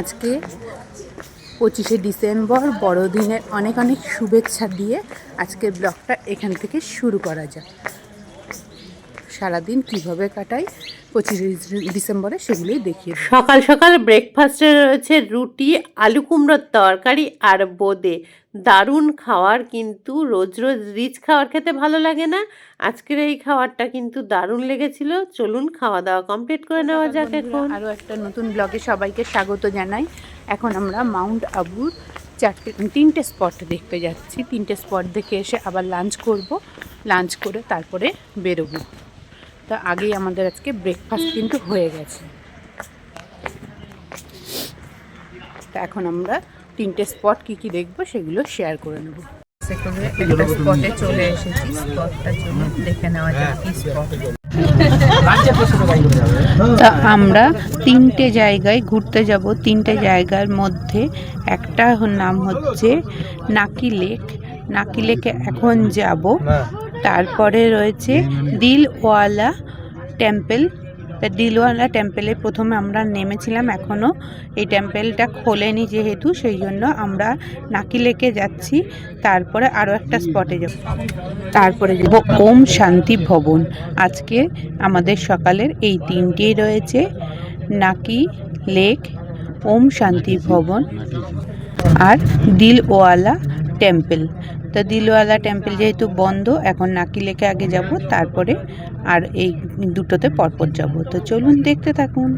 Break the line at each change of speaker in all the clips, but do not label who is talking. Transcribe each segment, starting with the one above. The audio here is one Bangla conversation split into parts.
আজকে পঁচিশে ডিসেম্বর, বড়দিনের অনেক অনেক শুভেচ্ছা দিয়ে আজকের ব্লগটা এখান থেকে শুরু করা যাক। সারাদিন কীভাবে কাটাই? পঁচিশে ডিসেম্বরে সেগুলোই দেখি
সকাল সকাল ব্রেকফাস্টে রয়েছে রুটি আলু কুমড়োর তরকারি আর বোঁদে। দারুণ খাওয়ার কিন্তু রোজ রোজ রিচ খাওয়ার খেতে ভালো লাগে না। আজকের এই খাওয়ারটা কিন্তু দারুণ লেগেছিল। চলুন খাওয়া দাওয়া কমপ্লিট করে নেওয়া যাক এখন।
আরও একটা নতুন ব্লগে সবাইকে স্বাগত জানাই। এখন আমরা মাউন্ট আবুর চারটে তিনটে স্পট দেখতে যাচ্ছি। তিনটে স্পট দেখে এসে আবার লাঞ্চ করব। লাঞ্চ করে তারপরে বেরোবো। তা আগেই আমাদের আজকে ব্রেকফাস্ট কিন্তু হয়ে গেছে। তা এখন আমরা তিনটে স্পট কি কি দেখব সেগুলো শেয়ার করে নেব। একটা স্পটে চলে এসেছি স্পটটার জন্য দেখে নেওয়া যাক কি স্পট তা আমরা তিনটে জায়গায় ঘুরতে যাব। তিনটে জায়গার মধ্যে একটা নাম হচ্ছে নাকি লেক। নাকি লেকে এখন যাব। তারপরে রয়েছে দিলওয়ালা টেম্পল। তা দিলওয়ালা টেম্পলে প্রথমে আমরা নেমেছিলাম এখনও এই টেম্পলটা খোলেনি যেহেতু, সেই জন্য আমরা নাকি লেকে যাচ্ছি। তারপরে আরও একটা স্পটে যাব। তারপরে যাব ওম শান্তি ভবন। আজকে আমাদের সকালের এই তিনটেই রয়েছে। নাকি লেক, ওম শান্তি ভবন আর দিলওয়ালা টেম্পল। তো দিলওয়ালা টেম্পল যেহেতু বন্ধ এখন নাকি লেকে আগে যাব তারপরে আর এই দুটোতে পরপর যাব। তো চলুন দেখতে থাকুন।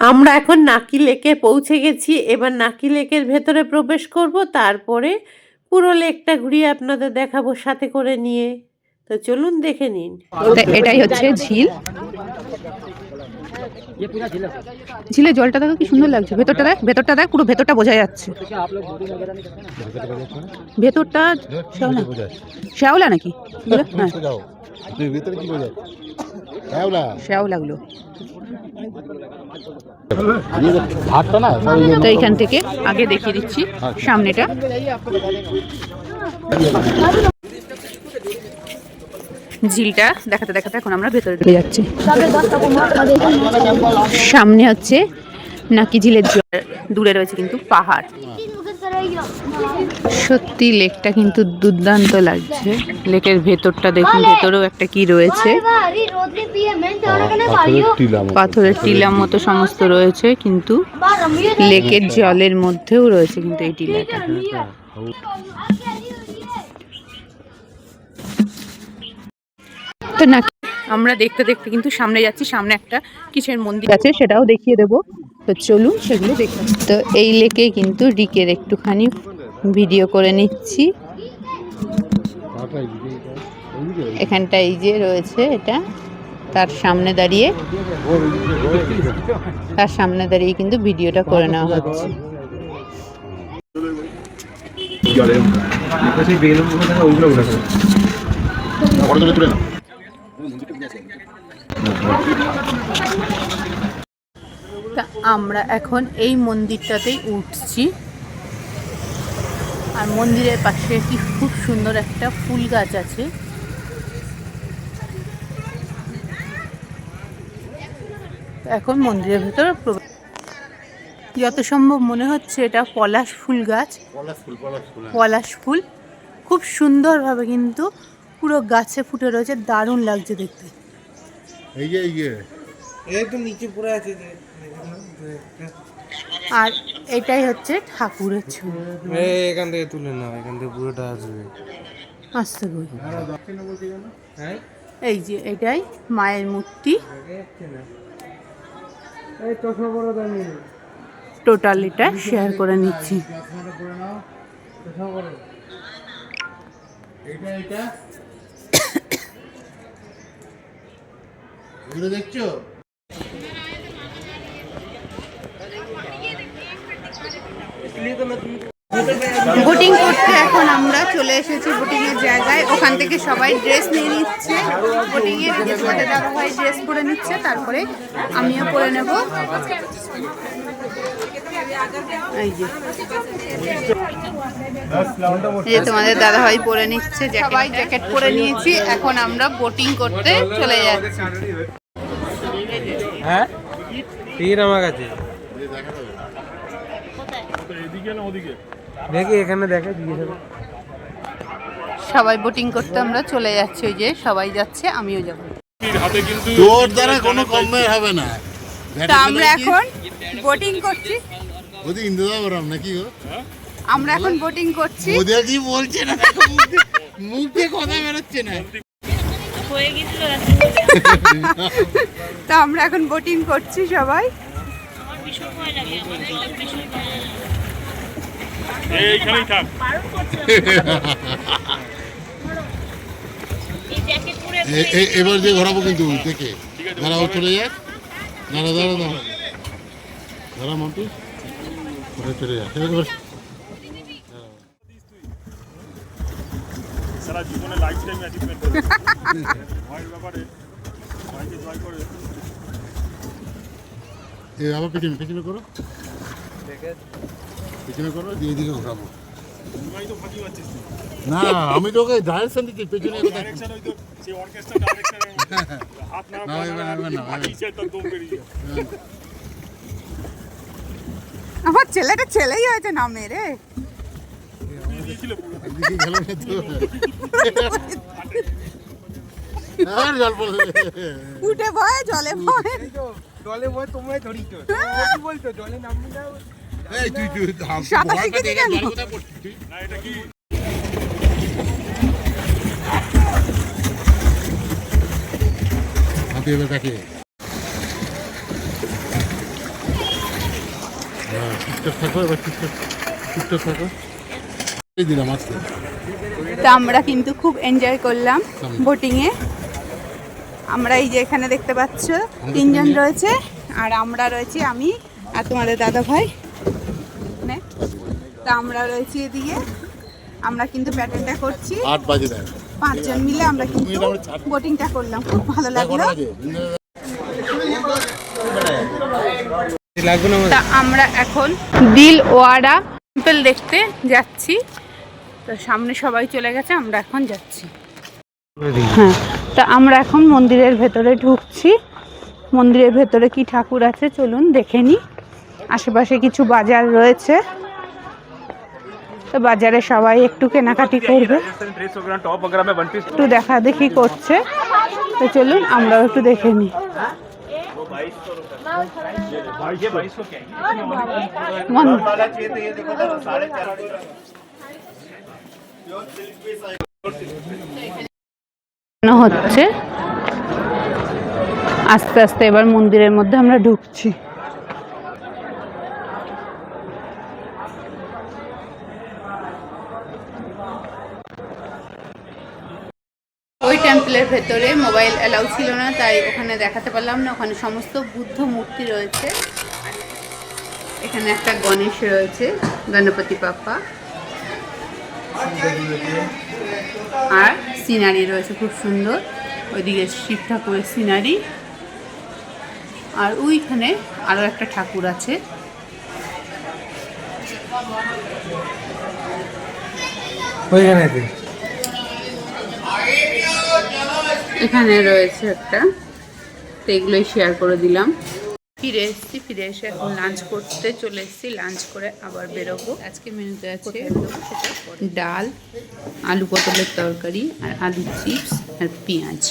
আমরা এখন নাকি লেকে পৌঁছে গেছি এবার নাকি লেকের ভেতরে প্রবেশ করব তারপরে পুরো লেকটা ঘুরিয়ে আপনাদের দেখাবো সাথে করে নিয়ে। তো চলুন দেখে নিন।
এটাই হচ্ছে ঝিল। ঝিলের জলটা দেখো কি সুন্দর লাগছে। ভেতরটা দেখ ভেতরটা দেখ পুরো ভেতরটা বোঝা যাচ্ছে। ভেতরটা শ্যাওলা। শ্যাওলা নাকি? শ্যাওলাগুলো তো এইখান থেকে আগে দেখিয়ে দিচ্ছি সামনেটা। ঝিলটা দেখাতে দেখাতে এখন আমরা ভেতরে ঢুকে যাচ্ছি। সামনে হচ্ছে নাকি ঝিলের জল দূরে রয়েছে কিন্তু পাহাড়। সত্যি লেকটা কিন্তু দুর্দান্ত লাগছে। লেকের ভেতরটা দেখুন ভেতরেও একটা কি রয়েছে। পাথরের টিলার মতো। সমস্ত রয়েছে কিন্তু লেকের জলের মধ্যেও রয়েছে কিন্তু এই টিলাটা। তো না আমরা দেখতে দেখতে কিন্তু সামনে যাচ্ছি সামনে একটা কিসের মন্দির আছে সেটাও দেখিয়ে দেবো। তো চলুন সেগুলো দেখুন তো এই লেকে কিন্তু রিকের একটুখানি ভিডিও করে নিচ্ছি। এখানটা এই যে রয়েছে এটা তার সামনে দাঁড়িয়ে। তার সামনে দাঁড়িয়ে কিন্তু ভিডিওটা করে নেওয়া হচ্ছে।
ফটো তুলে তুলে না
তা আমরা এখন এই মন্দিরটাতেই উঠছি। আর মন্দিরের পাশে একটি খুব সুন্দর একটা ফুল গাছ আছে। এখন মন্দিরের ভেতরে যত সম্ভব মনে হচ্ছে এটা পলাশ ফুল গাছ। পলাশ ফুল। খুব সুন্দরভাবে কিন্তু পুরো গাছে ফুটে রয়েছে দারুণ লাগছে দেখতে।
এই যে এই যে।
আর এটাই হচ্ছে ঠাকুরের ছবি।
এই এখান থেকে তুলে নাও এখান থেকে পুরোটা আসবে।
আসতে
হ্যাঁ?
এই যে এটাই মায়ের মূর্তি।
এই চশমা পরে
টোটাল এটা শেয়ার করে নিচ্ছি।
এটা এটা। এগুলো দেখছ?
বোটিং করতে এখন আমরা চলে এসেছি বোটিং এর জায়গায়। ওখান থেকে সবাই ড্রেস নিয়ে নিচ্ছে। বোটিং এর সাথে দাদা ভাই ড্রেস পরে নিচ্ছে। তারপরে আমিও পরে নেব। যে। যে তোমাদের দাদা ভাই পরে নিচ্ছে সবাই জ্যাকেট পরে নিয়েছি। এখন আমরা বোটিং করতে চলে যাচ্ছি।
হ্যাঁ? টিকিট আমার কাছে। দেখি এখানে দেখে জিজ্ঞেস
সবাই বোটিং করতে আমরা চলে যাচ্ছি ওই যে সবাই যাচ্ছে আমিও যাব।
তোর দ্বারা কোনো কমে হবে না।
তা আমরা এখন বোটিং করছি।
ওদি ইন্দ্রদাবরাম নাকি গো?
আমরা এখন বোটিং করছি।
ওদের কি বলছে না? মুখ দিয়ে কথা বেরোচ্ছে না।
তা আমরা এখন বোটিং করছি সবাই।
এবার যে ঘোরাবো কিন্তু দেখে দাঁড়াও চলে যাক। দাঁড়া দাঁড়া দাঁড়া। দাঁড়া মাম্পি। ওটা চলে যাক এবার
সারা জীবনে লাইফ টাইম অ্যাচিভমেন্ট করে ভয়ের ব্যাপারে ভয়কে জয় করে।
এ আবার পেছনে পেছনে করো। পেছনে করো দিয়ে এদিকে ঘোরাবো না আমি ডাইরেকশন দিচ্ছি পেছনে
ডাইরেকশন ওই তো সেই অর্কেস্ট্রা হাত না
না,
আমার ছেলেটা ছেলেই হয়েছে না মেরে
দিয়েছিল পুরো
এদিকে গেল না তো আর জল পড়লে।
উঠে ভয় জলে ভয়।
জলে বয় তোমরা ধরি তো কি জলে নামবি না?
এই তুই তুই
সাঁতার
ভয়
শিখেছি
পেতে
কেন?
জল কোথায় পড়ছিস তুই?
না এটা কি?
হাতে এবার কাকে? হ্যাঁ, চুপচাপ থাকো এবার চুপচাপ চুপচাপ থাকো। দিলাম
তা। আমরা কিন্তু খুব এনজয় করলাম বোটিংয়ে আমরা এই যে এখানে দেখতে পাচ্ছ তিনজন রয়েছে আর আমরা রয়েছি আমি আর তোমাদের দাদা ভাই। তা আমরা রয়েছি এদিকে। আমরা কিন্তু প্যাটার্নটা করছি। পাঁচজন মিলে আমরা কিন্তু বোটিংটা করলাম খুব ভালো লাগল। আমরা এখন দিল ওয়ারা টেম্পল দেখতে যাচ্ছি। তো সামনে সবাই চলে গেছে আমরা এখন যাচ্ছি। হ্যাঁ তা আমরা এখন মন্দিরের ভেতরে ঢুকছি। মন্দিরের ভেতরে কি ঠাকুর আছে চলুন দেখে নিই আশেপাশে কিছু বাজার রয়েছে। তো বাজারে সবাই একটু কেনাকাটি করবে। একটু দেখা দেখি করছে। তো চলুন আমরাও একটু দেখে নিই হচ্ছে। আস্তে আস্তে এবার মন্দিরের মধ্যে আমরা ঢুকছি। ওই টেম্পলের ভেতরে মোবাইল অ্যালাউ ছিল না, তাই ওখানে দেখাতে পারলাম না। ওখানে সমস্ত বুদ্ধ মূর্তি রয়েছে। এখানে একটা গণেশ রয়েছে, গণপতি বাপ্পা। আর সিনারি রয়েছে খুব সুন্দর। ওইদিকে শিব ঠাকুরের সিনারি। আর ওইখানে আরও একটা ঠাকুর আছে। এখানে রয়েছে একটা। তো এগুলোই শেয়ার করে দিলাম। ফিরে এসেছি ফিরে এসে এখন লাঞ্চ করতে চলে এসেছি। লাঞ্চ করে আবার বেরোবো। আজকে মেনুতে আছে ডাল আলু পটলের তরকারি আর আলু চিপস আর পেঁয়াজ।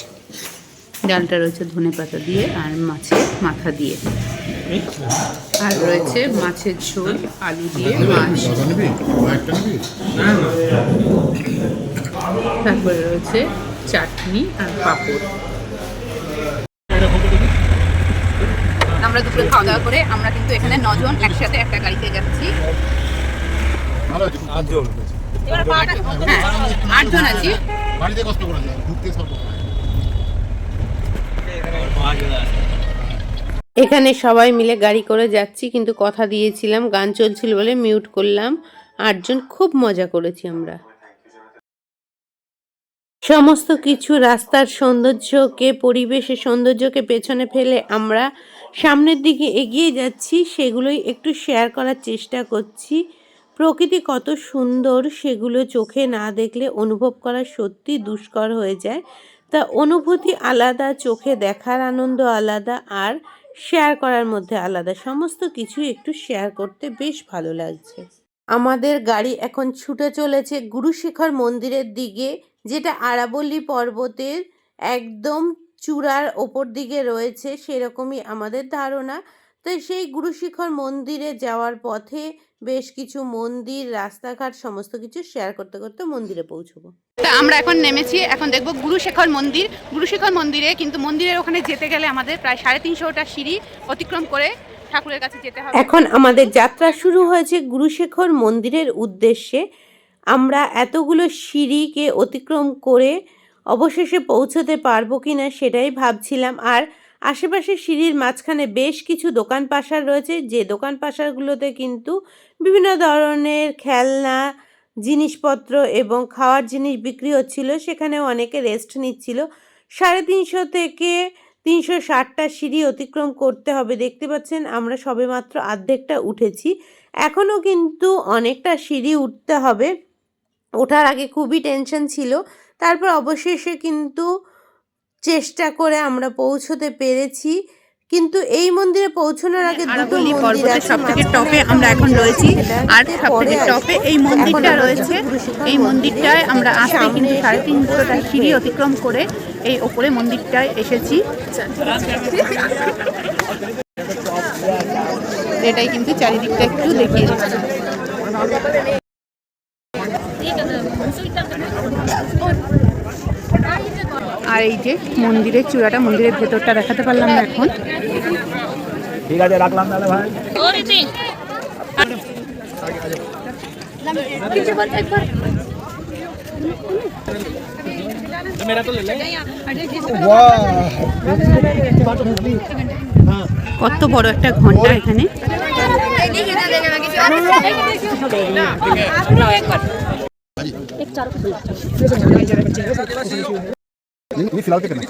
ডালটা রয়েছে ধনে পাতা দিয়ে আর মাছের মাথা দিয়ে। আর রয়েছে মাছের ঝোল আলু দিয়ে মাছ। তারপরে রয়েছে চাটনি আর পাঁপড়। আমরা দুপুরে খাওয়া দাওয়া করে আমরা কিন্তু এখানে নজন একসাথে একটা গাড়িতে যাচ্ছি।
আটজন।
হ্যাঁ আছি।
বাড়িতে কষ্ট করে ঢুকতে সব
এখানে সবাই মিলে গাড়ি করে যাচ্ছি কিন্তু কথা দিয়েছিলাম গান চলছিল বলে মিউট করলাম। আটজন খুব মজা করেছি আমরা। সমস্ত কিছু রাস্তার সৌন্দর্যকে পরিবেশের সৌন্দর্যকে পেছনে ফেলে আমরা সামনের দিকে এগিয়ে যাচ্ছি, সেগুলোই একটু শেয়ার করার চেষ্টা করছি। প্রকৃতি কত সুন্দর, সেগুলো চোখে না দেখলে অনুভব করা সত্যি দুষ্কর হয়ে যায়। তা অনুভূতি আলাদা, চোখে দেখার আনন্দ আলাদা আর শেয়ার করার মধ্যে আলাদা। সমস্ত কিছু একটু শেয়ার করতে বেশ ভালো লাগছে। আমাদের গাড়ি এখন ছুটে চলেছে গুরুশেখর মন্দিরের দিকে, যেটা আরাবল্লী পর্বতের একদম চূড়ার ওপর দিকে রয়েছে সেরকমই আমাদের ধারণা। তো সেই গুরুশিখর মন্দিরে যাওয়ার পথে বেশ কিছু মন্দির রাস্তাঘাট সমস্ত কিছু শেয়ার করতে করতে মন্দিরে পৌঁছবো।
তা আমরা এখন নেমেছি এখন দেখব গুরুশেখর মন্দির। গুরুশেখর মন্দিরে কিন্তু মন্দিরের ওখানে যেতে গেলে আমাদের প্রায় সাড়ে তিনশোটা সিঁড়ি অতিক্রম করে ঠাকুরের কাছে যেতে হবে।
এখন আমাদের যাত্রা শুরু হয়েছে গুরুশেখর মন্দিরের উদ্দেশ্যে। আমরা এতগুলো সিঁড়িকে অতিক্রম করে অবশেষে পৌঁছতে পারব কি না সেটাই ভাবছিলাম। আর আশেপাশে সিঁড়ির মাঝখানে বেশ কিছু দোকান পাশার রয়েছে। যে দোকান পাশারগুলোতে কিন্তু বিভিন্ন ধরনের খেলনা, জিনিসপত্র এবং খাওয়ার জিনিস বিক্রি হচ্ছিল। সেখানেও অনেকে রেস্ট নিচ্ছিল। সাড়ে তিনশো থেকে তিনশো ষাটটা সিঁড়ি অতিক্রম করতে হবে। দেখতে পাচ্ছেন, আমরা সবেমাত্র আর্ধেকটা উঠেছি। এখনও কিন্তু অনেকটা সিঁড়ি উঠতে হবে। ওঠার আগে খুবই টেনশন ছিল। তারপর অবশেষে কিন্তু চেষ্টা করে আমরা পৌঁছতে পেরেছি। কিন্তু এই মন্দিরে পৌঁছানোর আগে দুটো
আরাবল্লী
মন্দির আছে
সবথেকে টপে আমরা এখন রয়েছি। আর সবথেকে টপে এই মন্দিরটা রয়েছে। এই মন্দিরটায় আমরা আসতে কিন্তু সাড়ে তিনশোটা। সিঁড়ি অতিক্রম করে এই ওপরে মন্দিরটায় এসেছি। এটাই কিন্তু চারিদিকটা একটু দেখিয়ে দিচ্ছি। আর এই যে মন্দিরের চূড়াটা মন্দিরের ভেতরটা দেখাতে পারলাম না এখন।
ঠিক আছে রাখলাম তাহলে ভাই।
কত বড় একটা ঘণ্টা এখানে।
नहीं फिलहाल पे करना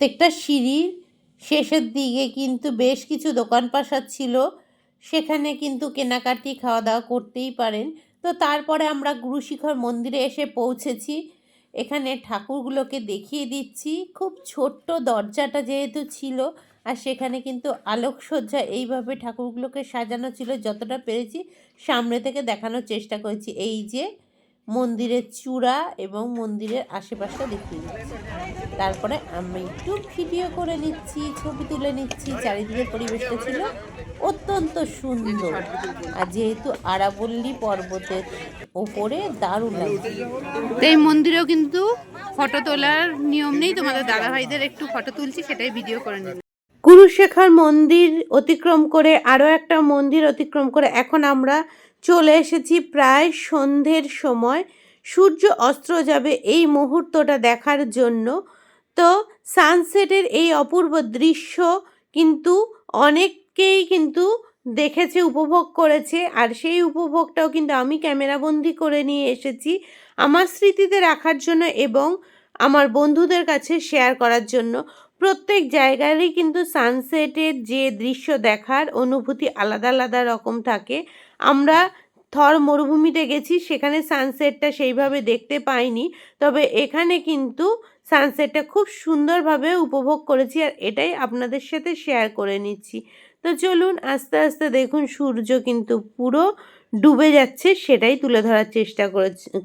প্রত্যেকটা সিঁড়ির শেষের দিকে কিন্তু বেশ কিছু দোকান পাশার ছিল। সেখানে কিন্তু কেনাকাটি খাওয়া দাওয়া করতেই পারেন। তো তারপরে আমরা গুরুশিখর মন্দিরে এসে পৌঁছেছি। এখানে ঠাকুরগুলোকে দেখিয়ে দিচ্ছি। খুব ছোট্ট দরজাটা যেহেতু ছিল, আর সেখানে কিন্তু আলোকসজ্জা এইভাবে ঠাকুরগুলোকে সাজানো ছিল যতটা পেরেছি। সামনে থেকে দেখানোর চেষ্টা করেছি। এই যে মন্দিরের চূড়া এবং মন্দিরের আশেপাশটা দেখিয়ে দিচ্ছি। তারপরে আমি একটু ভিডিও করে নিচ্ছি, ছবি তুলে নিচ্ছি। চারিদিকের পরিবেশটা ছিল অত্যন্ত সুন্দর। আর যেহেতু আরাবল্লী পর্বতের ওপরে দারুণ লাগছে।
তো এই মন্দিরেও কিন্তু ফটো তোলার নিয়ম নেই। তোমাদের দাদা ভাইদের একটু ফটো তুলছি সেটাই ভিডিও করে নিলাম।
গুরুশেখর মন্দির অতিক্রম করে আরও একটা মন্দির অতিক্রম করে এখন আমরা চলে এসেছি প্রায় সন্ধ্যের সময়। সূর্য অস্ত্র যাবে এই মুহূর্তটা দেখার জন্য। তো সানসেটের এই অপূর্ব দৃশ্য কিন্তু অনেককেই কিন্তু দেখেছে, উপভোগ করেছে। আর সেই উপভোগটাও কিন্তু আমি ক্যামেরাবন্দি করে নিয়ে এসেছি আমার স্মৃতিতে রাখার জন্য এবং আমার বন্ধুদের কাছে শেয়ার করার জন্য। প্রত্যেক জায়গারই কিন্তু সানসেটের যে দৃশ্য দেখার অনুভূতি আলাদা আলাদা রকম থাকে। আমরা থর মরুভূমিতে গেছি, সেখানে সানসেটটা সেইভাবে দেখতে পাইনি। তবে এখানে কিন্তু সানসেটটা খুব সুন্দরভাবে উপভোগ করেছি আর এটাই আপনাদের সাথে শেয়ার করে নিচ্ছি। তো চলুন আস্তে আস্তে দেখুন সূর্য কিন্তু পুরো ডুবে যাচ্ছে, সেটাই তুলে ধরার চেষ্টা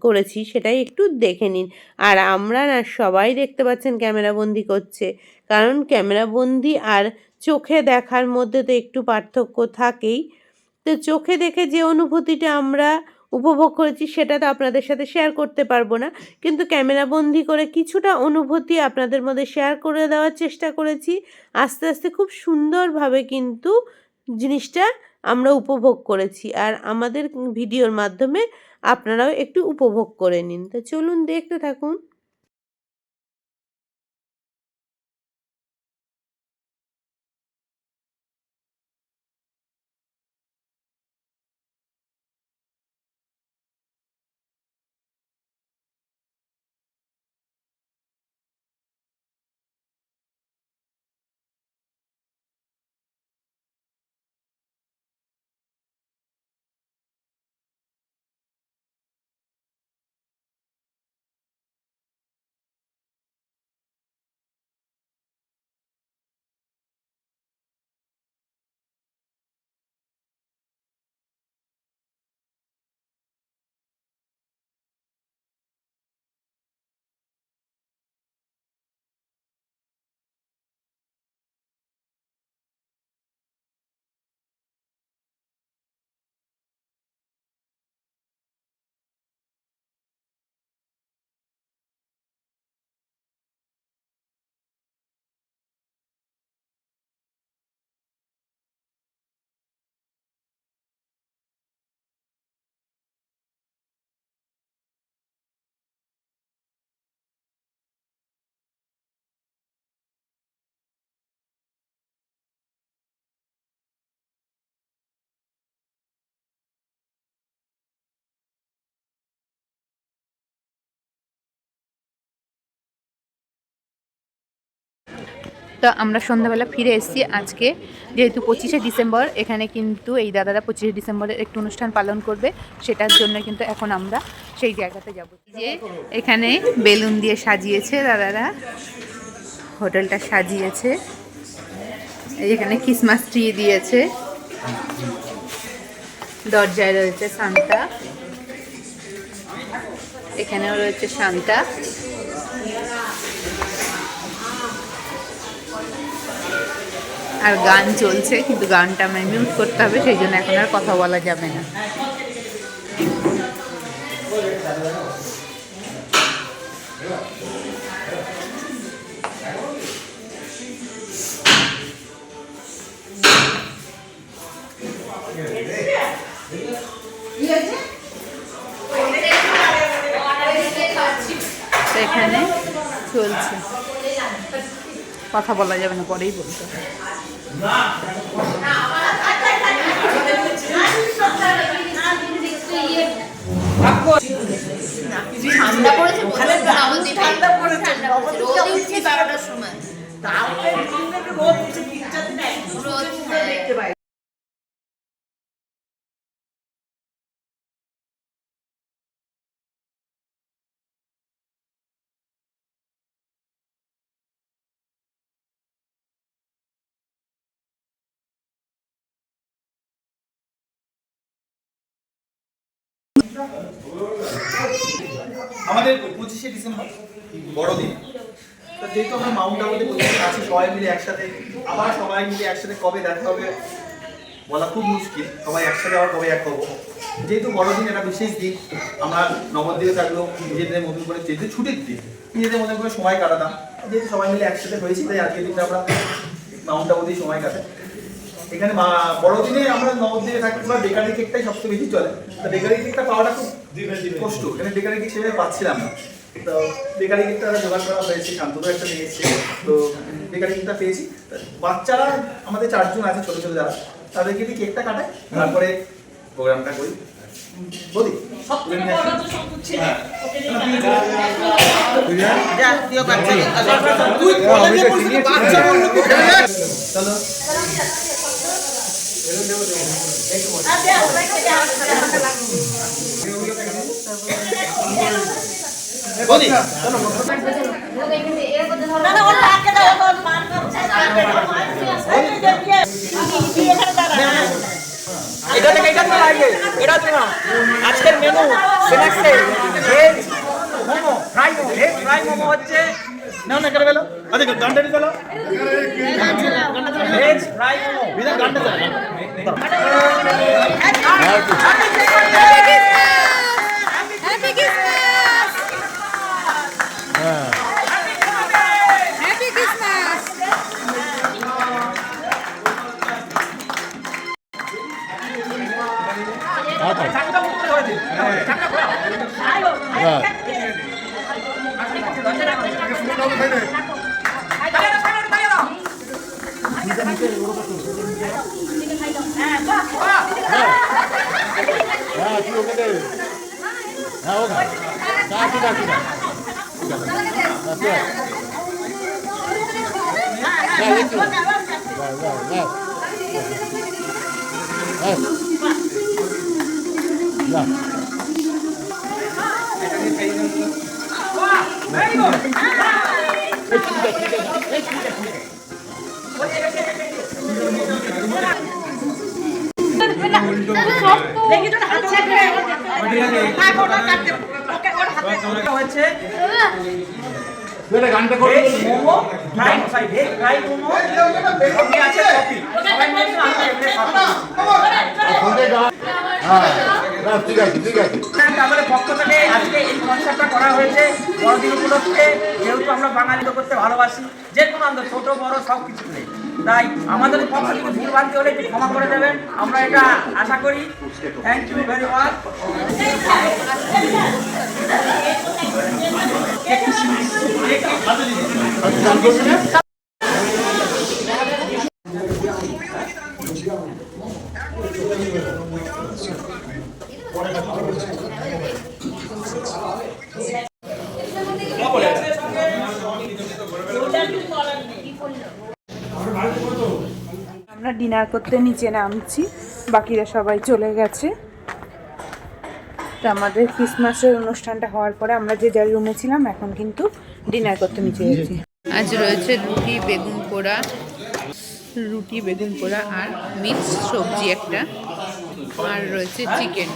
করেছি সেটাই একটু দেখে নিন। আর আমরা না সবাই দেখতে পাচ্ছেন ক্যামেরাবন্দি করছে। কারণ ক্যামেরাবন্দি আর চোখে দেখার মধ্যে তো একটু পার্থক্য থাকেই। তো চোখে দেখে যে অনুভূতিটা আমরা উপভোগ করেছি, সেটা তো আপনাদের সাথে শেয়ার করতে পারব না। কিন্তু ক্যামেরা বন্দি করে কিছুটা অনুভূতি আপনাদের মধ্যে শেয়ার করে দেওয়ার চেষ্টা করেছি। আস্তে আস্তে খুব সুন্দরভাবে কিন্তু জিনিসটা আমরা উপভোগ করেছি। আর আমাদের ভিডিওর মাধ্যমে আপনারাও একটু উপভোগ করে নিন। তো চলুন দেখতে থাকুন।
তো আমরা সন্ধ্যাবেলা ফিরে এসেছি আজকে, যেহেতু পঁচিশে ডিসেম্বর, এখানে কিন্তু এই দাদারা পঁচিশে ডিসেম্বরের একটু অনুষ্ঠান পালন করবে, সেটার জন্য কিন্তু এখন আমরা সেই জায়গাতে যাব। যে এখানে বেলুন দিয়ে সাজিয়েছে দাদারা, হোটেলটা সাজিয়েছে এখানে ক্রিসমাস ট্রি দিয়েছে, দরজায় রয়েছে সান্তা এখানেও রয়েছে সান্তা আর গান চলছে, কিন্তু গানটা আমার মিউট করতে হবে, সেই জন্য এখন আর কথা বলা যাবে না এখানে চলছে কথা বলা যাবে না, পরেই বলতে।
ঠান্ডা পড়েছে ঠান্ডা পড়েছে রোদ উঠছে বারোটার সময়। রোদ উঠছে।
আমাদের পঁচিশে ডিসেম্বর, বড়দিন। যেহেতু আমরা মাউন্ট আবুতে প্রতিদিন আছি সবাই মিলে একসাথে, আবার সবাই মিলে একসাথে কবে দেখা হবে বলা খুব মুশকিল। সবাই একসাথে আবার কবে এক হব? যেহেতু বড়দিন একটা বিশেষ দিন, আমরা নবদ্বীপে থাকলেও নিজেদের মতন করে যেহেতু ছুটির দিন, নিজেদের মতন করে সময় কাটাতাম। যেহেতু সবাই মিলে একসাথে হয়েছি, তাই আজকের দিনটা আমরা মাউন্ট আবুতেই সময় কাটাই। এখানে বড়দিনে আমরা নবদ্বীপে থাকি বা বেকারি কেকটাই সবচেয়ে বেশি চলে। তো বেকারি কেকটা পাওয়াটা খুব কষ্ট এখানে বেকারি কেক সেভাবে পাচ্ছিলাম না। তো বেকারি কেকটা জোগাড় করা হয়েছে শান্তনু একটা নিয়ে এসেছে তো বেকারি কেকটা পেয়েছি। বাচ্চারা আমাদের চারজন আছে ছোট ছোট যারা তাদেরকে দিয়ে কেকটা কাটাই তারপরে প্রোগ্রামটা করি। বলি হ্যাঁ। বলি চলো।
এটা থেকে এটা তো লাগবে এটা তো না আজকের menu স্ন্যাক্সে veg momo fry momo veg fry momo হচ্ছে
না না করে গেল আচ্ছা গানটা দিয়ে চলো
ভেজ ফ্রাই মোমো
বিধান গানটা চালা
হ্যাঁ ও খা খা তুই খা তুই খা খা। হ্যাঁ। হ্যাঁ। হ্যাঁ।
হচ্ছে
গানটা
momo fry veg fry momo আছে সবাই মিলে আমরা
হ্যাঁ
আমাদের পক্ষ থেকে আজকে এই কনসার্টটা করা হয়েছে বড়দিন উপলক্ষে যেহেতু আমরা বাঙালি তো করতে ভালোবাসি যে কোনো আনন্দ ছোট বড় সব কিছু নেই তাই আমাদের পক্ষ থেকে ভুল ভাঙতে হলে একটু ক্ষমা করে দেবেন। আমরা এটা আশা করি। থ্যাংক ইউ ভেরি
গান
ডিনার করতে নিচে নামছি, বাকিরা সবাই চলে গেছে। তো আমাদের ক্রিসমাসের অনুষ্ঠানটা হওয়ার পরে আমরা যে যার রুমে ছিলাম, এখন কিন্তু ডিনার করতে নিচে গেছি। আজ রয়েছে রুটি, বেগুন পোড়া, রুটি, বেগুন পোড়া আর মিক্স সবজি একটা, আর রয়েছে চিকেন।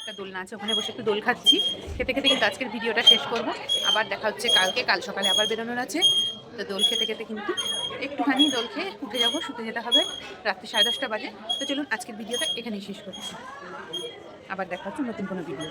একটা দোলনা আছে, ওখানে বসে একটু দোল খাচ্ছি। খেতে খেতে কিন্তু আজকের ভিডিওটা শেষ করব। আবার দেখা হচ্ছে কালকে, কাল সকালে আবার বেরোনোর আছে। তো দোল খেতে খেতে কিন্তু একটুখানি দোল খেয়ে উঠে যাব, শুতে যেতে হবে রাত্রি সাড়ে দশটা বাজে। তো চলুন আজকের ভিডিওটা এখানেই শেষ করছি। আবার দেখা হচ্ছে নতুন কোনো ভিডিও